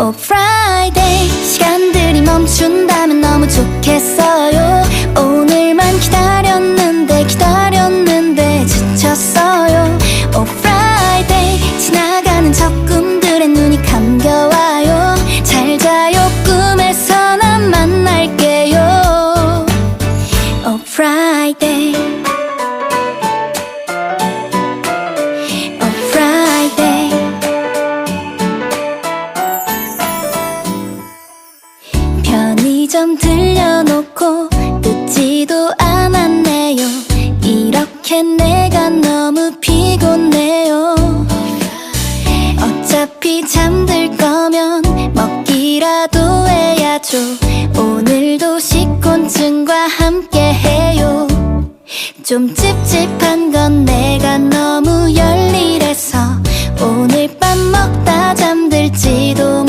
Oh Friday. 시간들이 멈춘다면 너무 좋겠어요. 오늘만 기다렸는데 기다렸는데 지쳤어요. Oh Friday. 지나가는 적금들의 눈이 감겨와요. 잘 자요 꿈에서 난 만날게요. Oh Friday 이점 들려놓고 듣지도 않았네요. 이렇게 내가 너무 피곤해요. 어차피 잠들 거면 먹기라도 해야죠. 오늘도 식곤증과 함께 해요. 좀 찝찝한 건 내가 너무 열일해서 오늘 밤 먹다 잠들지도